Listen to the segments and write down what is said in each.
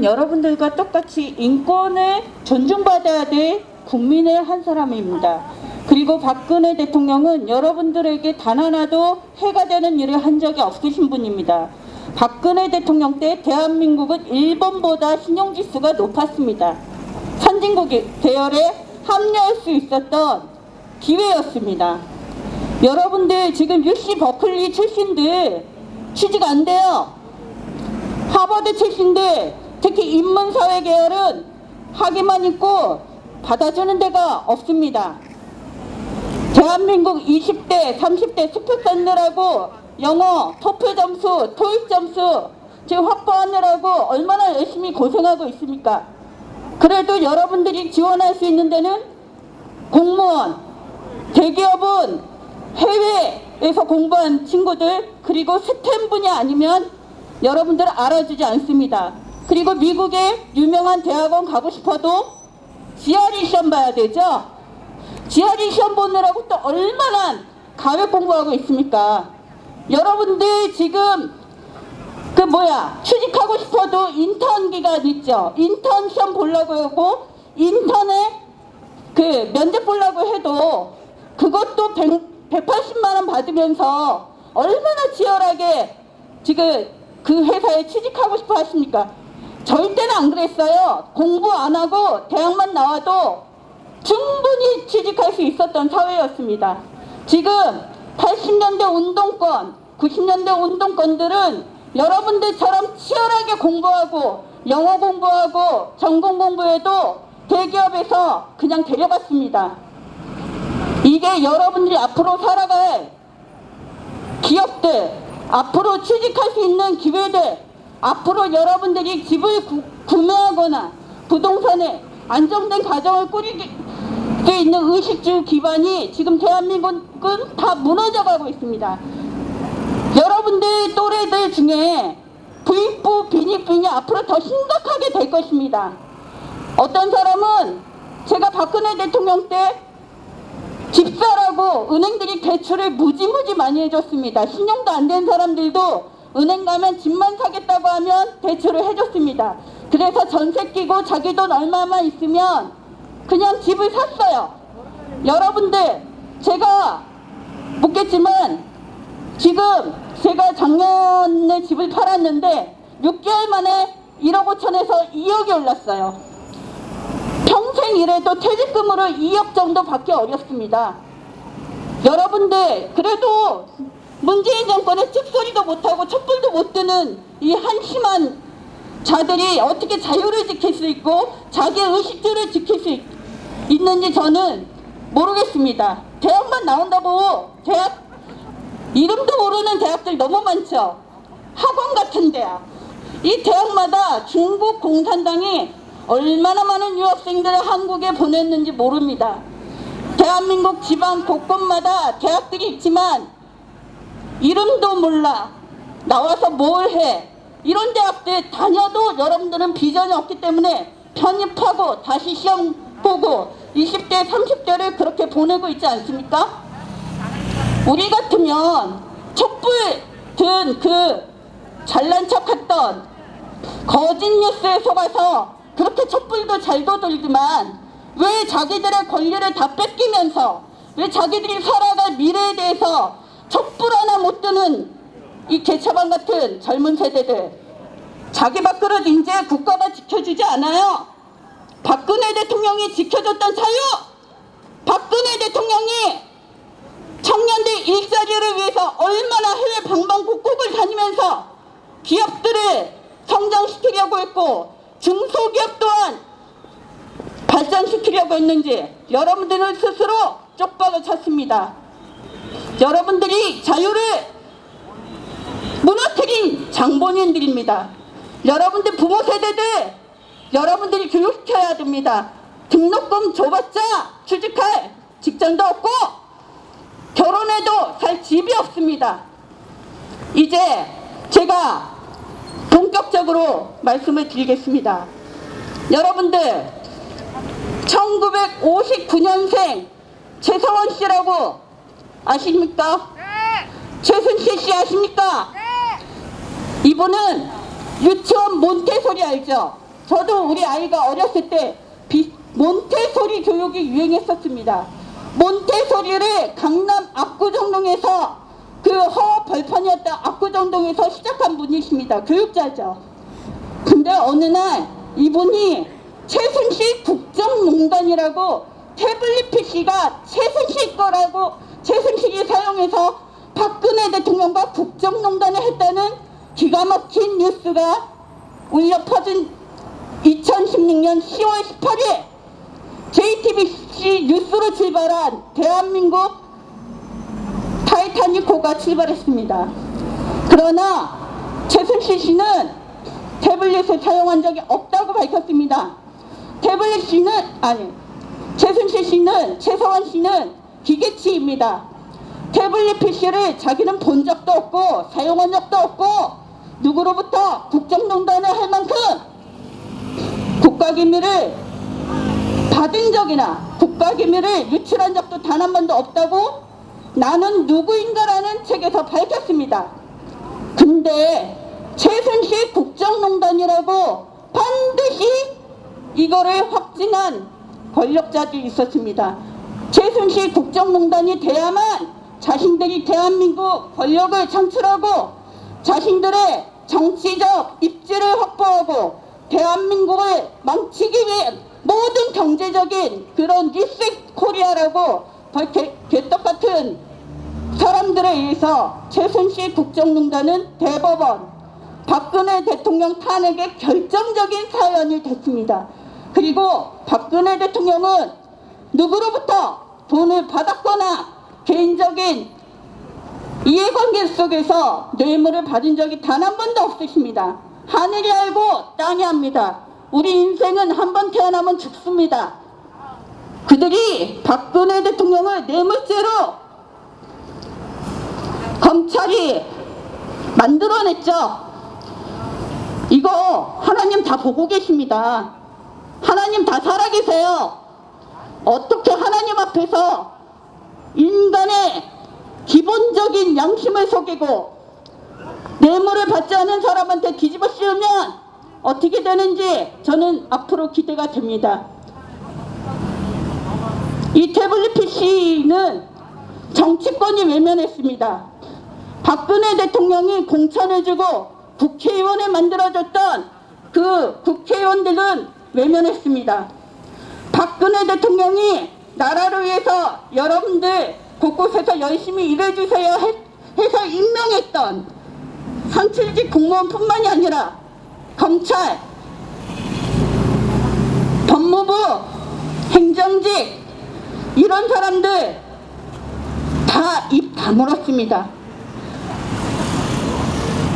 여러분들과 똑같이 인권을 존중받아야 될 국민의 한 사람입니다. 그리고 박근혜 대통령은 여러분들에게 단 하나도 해가 되는 일을 한 적이 없으신 분입니다. 박근혜 대통령 때 대한민국은 일본보다 신용지수가 높았습니다. 선진국 대열에 합류할 수 있었던 기회였습니다. 여러분들 지금 UC 버클리 출신들 취직 안 돼요. 하버드 출신들 특히 인문사회 계열은 학위만 있고 받아주는 데가 없습니다. 대한민국 20대, 30대 스프생들하고 영어, 토플 점수, 토익 점수 지금 확보하느라고 얼마나 열심히 고생하고 있습니까? 그래도 여러분들이 지원할 수 있는 데는 공무원, 대기업은 해외에서 공부한 친구들 그리고 스템 분야 아니면 여러분들 알아주지 않습니다. 그리고 미국의 유명한 대학원 가고 싶어도 GRE 시험 봐야 되죠. GRE 시험 보느라고 또 얼마나 가외 공부하고 있습니까? 여러분들 지금 그 뭐야 취직하고 싶어도 인턴 기간 있죠. 인턴 시험 보려고 하고 인턴에 그 면접 보려고 해도 그것도 100, 180만 원 받으면서 얼마나 치열하게 지금 그 회사에 취직하고 싶어 하십니까? 때는 안 그랬어요. 공부 안 하고 대학만 나와도 충분히 취직할 수 있었던 사회였습니다. 지금 80년대 운동권, 90년대 운동권들은 여러분들처럼 치열하게 공부하고 영어 공부하고 전공 공부해도 대기업에서 그냥 데려갔습니다. 이게 여러분들이 앞으로 살아갈 기업들, 앞으로 취직할 수 있는 기회들, 앞으로 여러분들이 집을 구, 구매하거나 부동산에 안정된 가정을 꾸리기 수 있는 의식주 기반이 지금 대한민국은 다 무너져가고 있습니다. 여러분들 또래들 중에 부익부 빈익빈이 앞으로 더 심각하게 될 것입니다. 어떤 사람은 제가 박근혜 대통령 때 집사라고 은행들이 대출을 무지무지 많이 해줬습니다. 신용도 안 된 사람들도 은행 가면 집만 사겠다고 하면 대출을 해줬습니다. 그래서 전세 끼고 자기 돈 얼마만 있으면 그냥 집을 샀어요. 여러분들 제가 묻겠지만 지금 제가 작년에 집을 팔았는데 6개월 만에 1억 5천에서 2억이 올랐어요. 평생 일해도 퇴직금으로 2억 정도 받기 어렵습니다. 여러분들 그래도 문재인 정권의 찍소리도 못하고 촛불도 못 드는 이 한심한 자들이 어떻게 자유를 지킬 수 있고 자기의 의식주를 지킬 수 있, 있는지 저는 모르겠습니다. 대학만 나온다고 대학 이름도 모르는 대학들 너무 많죠. 학원 같은 대학. 이 대학마다 중국 공산당이 얼마나 많은 유학생들을 한국에 보냈는지 모릅니다. 대한민국 지방 곳곳마다 대학들이 있지만 이름도 몰라. 나와서 뭘 해. 이런 대학들 다녀도 여러분들은 비전이 없기 때문에 편입하고 다시 시험 보고 20대, 30대를 그렇게 보내고 있지 않습니까? 우리 같으면 촛불 든 그 잘난 척 했던 거짓 뉴스에 속아서 그렇게 촛불도 잘도 들지만 왜 자기들의 권리를 다 뺏기면서 왜 자기들이 살아갈 미래에 대해서 촛불 하나 못 드는 이 개차반 같은 젊은 세대들 자기 밥그릇 이제 국가가 지켜주지 않아요. 박근혜 대통령이 지켜줬던 자유 박근혜 대통령이 청년들 일자리를 위해서 얼마나 해외 방방 곡곡을 다니면서 기업들을 성장시키려고 했고 중소기업 또한 발전시키려고 했는지 여러분들은 스스로 쪽박을 쳤습니다. 여러분들이 자유를 무너뜨린 장본인들입니다. 여러분들 부모 세대들 여러분들이 교육시켜야 됩니다. 등록금 줘봤자 취직할 직장도 없고 결혼해도 살 집이 없습니다. 이제 제가 본격적으로 말씀을 드리겠습니다. 여러분들 1959년생 최성원 씨라고 아십니까? 최순실 씨 아십니까? 이분은 유치원 몬테소리 알죠? 저도 우리 아이가 어렸을 때 비- 몬테소리 교육이 유행했었습니다. 몬테소리를 강남 압구정동에서 그 허 벌판이었던 압구정동에서 시작한 분이십니다. 교육자죠. 근데 어느 날 이분이 최순실 국정농단이라고 태블릿 PC가 최순실 거라고 최순실이 사용해서 박근혜 대통령과 국정농단을 했다는 기가 막힌 뉴스가 울려 퍼진 2016년 10월 18일 JTBC 뉴스로 출발한 대한민국 타이타닉호가 출발했습니다. 그러나 최순실 씨는 태블릿을 사용한 적이 없다고 밝혔습니다. 태블릿 씨는 아니 최순실 씨는 최서원 씨는 기계치입니다. 태블릿 PC를 자기는 본 적도 없고 사용한 적도 없고 누구로부터 국정농단을 할 만큼 국가기밀을 받은 적이나 국가기밀을 유출한 적도 단 한 번도 없다고 나는 누구인가라는 책에서 밝혔습니다. 근데 최순실 국정농단이라고 반드시 이거를 확증한 권력자들이 있었습니다. 최순실 국정농단이 돼야만 자신들이 대한민국 권력을 창출하고 자신들의 정치적 입지를 확보하고 대한민국을 망치기 위한 모든 경제적인 그런 리셋 코리아라고 개- 개떡 같은 사람들에 의해서 최순실 국정농단은 대법원 박근혜 대통령 탄핵의 결정적인 사연이 됐습니다. 그리고 박근혜 대통령은 누구로부터 돈을 받았거나 개인적인 이해관계 속에서 뇌물을 받은 적이 단 한 번도 없으십니다. 하늘이 알고 땅이 압니다. 우리 인생은 한 번 태어나면 죽습니다. 그들이 박근혜 대통령을 뇌물죄로 검찰이 만들어냈죠. 이거 하나님 다 보고 계십니다. 하나님 다 살아계세요. 어떻게 하나님 앞에서 인간의 기본적인 양심을 속이고 뇌물을 받지 않은 사람한테 뒤집어 씌우면 어떻게 되는지 저는 앞으로 기대가 됩니다. 이 태블릿 PC는 정치권이 외면했습니다. 박근혜 대통령이 공천을 주고 국회의원을 만들어줬던 그 국회의원들은 외면했습니다. 박근혜 대통령이 나라를 위해서 여러분들 곳곳에서 열심히 일해주세요 해- 해서 임명했던 상실직 공무원뿐만이 아니라 검찰, 법무부, 행정직 이런 사람들 다 입 다물었습니다.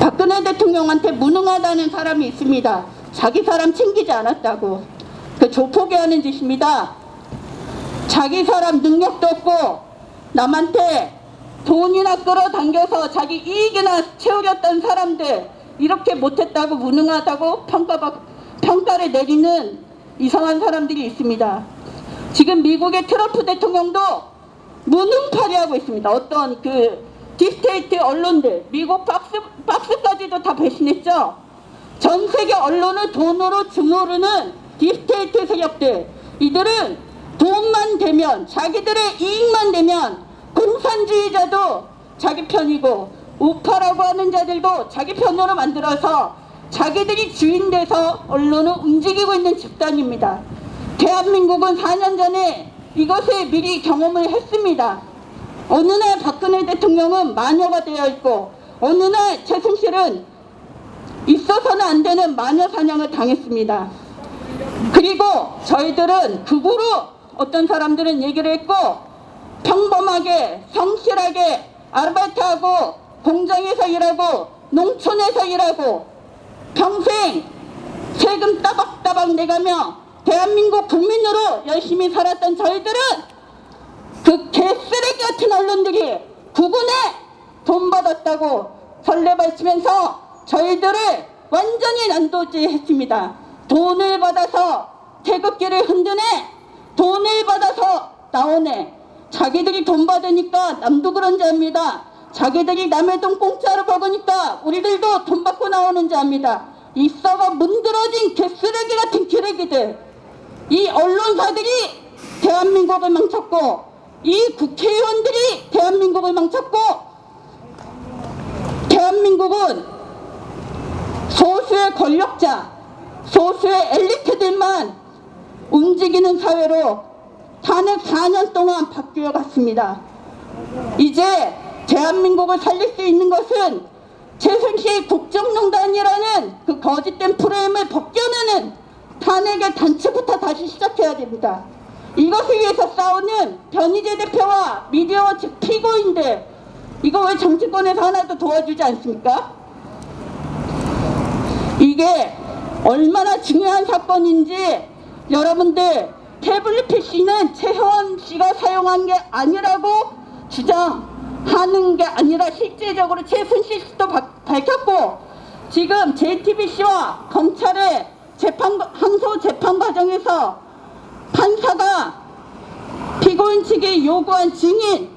박근혜 대통령한테 무능하다는 사람이 있습니다. 자기 사람 챙기지 않았다고. 그 조폭이 하는 짓입니다. 자기 사람 능력도 없고 남한테 돈이나 끌어당겨서 자기 이익이나 채우렸던 사람들 이렇게 못했다고 무능하다고 평가 평가를 내리는 이상한 사람들이 있습니다. 지금 미국의 트럼프 대통령도 무능파리하고 있습니다. 어떤 그 딥스테이트 언론들, 미국 박스, 박스까지도 다 배신했죠. 전 세계 언론을 돈으로 주무르는 딥스테이트 세력들, 이들은 돈만 되면, 자기들의 이익만 되면, 공산주의자도 자기 편이고, 우파라고 하는 자들도 자기 편으로 만들어서 자기들이 주인 돼서 언론을 움직이고 있는 집단입니다. 대한민국은 4년 전에 이것을 미리 경험을 했습니다. 어느 날 박근혜 대통령은 마녀가 되어 있고 어느 날 최순실은 있어서는 안 되는 마녀 사냥을 당했습니다. 그리고 저희들은 극우로 어떤 사람들은 얘기를 했고 평범하게 성실하게 아르바이트하고 공장에서 일하고 농촌에서 일하고 평생 세금 따박따박 내가며 대한민국 국민으로 열심히 살았던 저희들은 그 개쓰레기 같은 언론들이 구군에 돈 받았다고 설레발치면서 저희들을 완전히 난도질했습니다. 돈을 받아서 태극기를 흔드네, 돈을 받아서 나오네. 자기들이 돈 받으니까 남도 그런지 압니다. 자기들이 남의 돈 공짜로 먹으니까 우리들도 돈 받고 나오는지 압니다. 이 썩어 문드러진 개쓰레기 언론사들, 이 언론사들이 대한민국을 망쳤고, 이 국회의원들이 대한민국을 망쳤고, 대한민국은 소수의 권력자, 소수의 엘리트들만 움직이는 사회로 탄핵 4년 동안 바뀌어 갔습니다. 이제 대한민국을 살릴 수 있는 것은 최순실 국정농단이라는 그 거짓된 프레임을 벗겨내는 탄핵의 단체부터 다시 시작해야 됩니다. 이것을 위해서 싸우는 변희재 대표와 미디어 즉 피고인들 이거 왜 정치권에서 하나도 도와주지 않습니까? 이게 얼마나 중요한 사건인지 여러분들 태블릿 PC는 최혜원 씨가 사용한 게 아니라고 주장하는 게 아니라 실제적으로 최순실 씨도 바- 밝혔고 지금 JTBC와 검찰의 재판 항소 재판 과정에서 판사가 피고인 측이 요구한 증인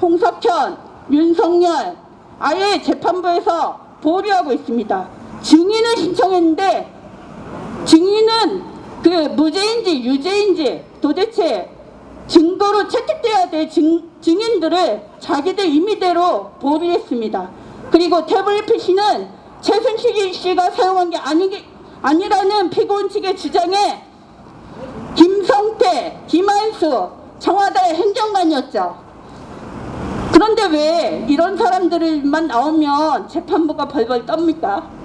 홍석현, 윤석열 아예 재판부에서 보류하고 있습니다. 증인을 신청했는데 증인은 그 무죄인지 유죄인지 도대체 증거로 채택돼야 될 증, 증인들을 자기들 임의대로 보류했습니다. 그리고 태블릿 PC는 최순실 씨가 사용한 게 아니, 아니라는 피고인 측의 주장에 김성태, 김한수 청와대 행정관이었죠. 그런데 왜 이런 사람들만 나오면 재판부가 벌벌 떱니까?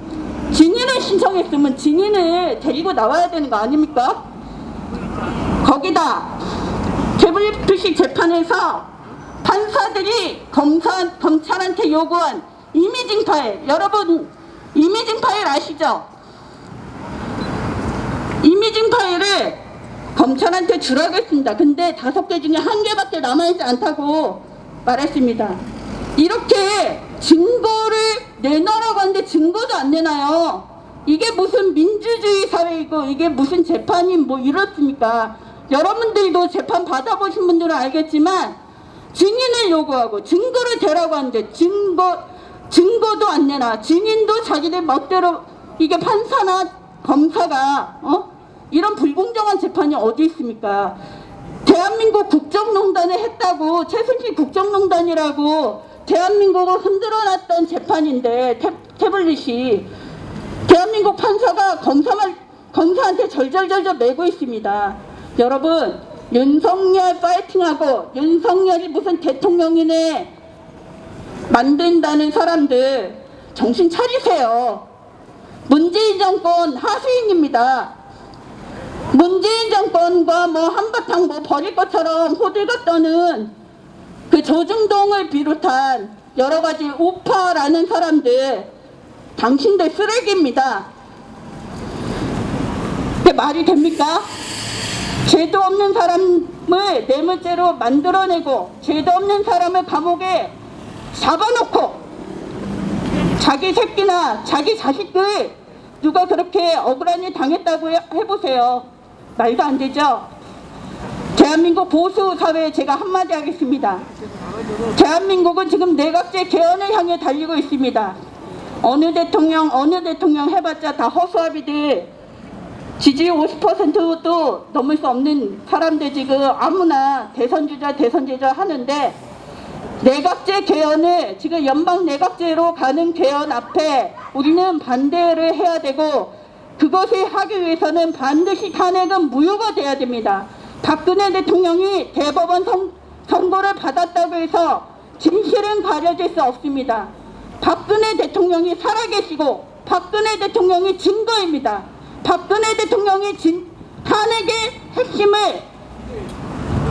증인을 신청했으면 증인을 데리고 나와야 되는 거 아닙니까? 거기다 태블릿식 재판에서 판사들이 검사, 검찰한테 요구한 이미징 파일 여러분 이미징 파일 아시죠? 이미징 파일을 검찰한테 주라고 했습니다. 근데 다섯 개 중에 한 개밖에 남아있지 않다고 말했습니다. 이렇게 증거를 내놔라고 하는데 증거도 안 내놔요. 이게 무슨 민주주의 사회이고 이게 무슨 재판이 뭐 이렇습니까? 여러분들도 재판 받아보신 분들은 알겠지만 증인을 요구하고 증거를 대라고 하는데 증거 증거도 안 내놔. 증인도 자기들 멋대로 이게 판사나 검사가 어? 이런 불공정한 재판이 어디 있습니까? 대한민국 국정농단을 했다고 최순실 국정농단이라고 대한민국을 흔들어놨던 재판인데 태, 태블릿이 대한민국 판사가 검사만 검사한테 절절절절 매고 있습니다. 여러분 윤석열 파이팅하고 윤석열이 무슨 대통령이네 만든다는 사람들 정신 차리세요. 문재인 정권 하수인입니다. 문재인 정권과 뭐 한바탕 뭐 버릴 것처럼 호들갑 떠는 그 조중동을 비롯한 여러 가지 우파라는 사람들 당신들 쓰레기입니다. 그게 말이 됩니까? 죄도 없는 사람을 뇌물죄로 만들어내고 죄도 없는 사람을 감옥에 잡아놓고 자기 새끼나 자기 자식들 누가 그렇게 억울한 일 당했다고 해- 해보세요. 말도 안 되죠? 대한민국 보수 사회에 제가 한마디 하겠습니다. 대한민국은 지금 내각제 개헌을 향해 달리고 있습니다. 어느 대통령, 어느 대통령 해봤자 다 허수아비들 지지율 50%도 넘을 수 없는 사람들 지금 아무나 대선 주자, 대선 주자 하는데 내각제 개헌을 지금 연방 내각제로 가는 개헌 앞에 우리는 반대를 해야 되고 그것을 하기 위해서는 반드시 탄핵은 무효가 돼야 됩니다. 박근혜 대통령이 대법원 선, 선고를 받았다고 해서 진실은 가려질 수 없습니다. 박근혜 대통령이 살아계시고 박근혜 대통령이 증거입니다. 박근혜 대통령이 진, 탄핵의 핵심을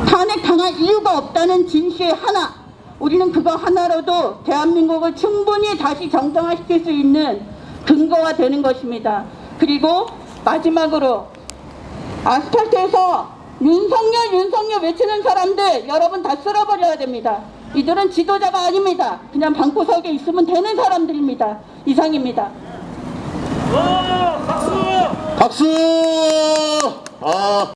탄핵 당할 이유가 없다는 진실 하나 우리는 그거 하나로도 대한민국을 충분히 다시 정상화시킬 수 있는 근거가 되는 것입니다. 그리고 마지막으로 아스팔트에서 윤석열 윤석열 외치는 사람들 여러분 다 쓸어버려야 됩니다. 이들은 지도자가 아닙니다. 그냥 방구석에 있으면 되는 사람들입니다. 이상입니다. 박수! 아.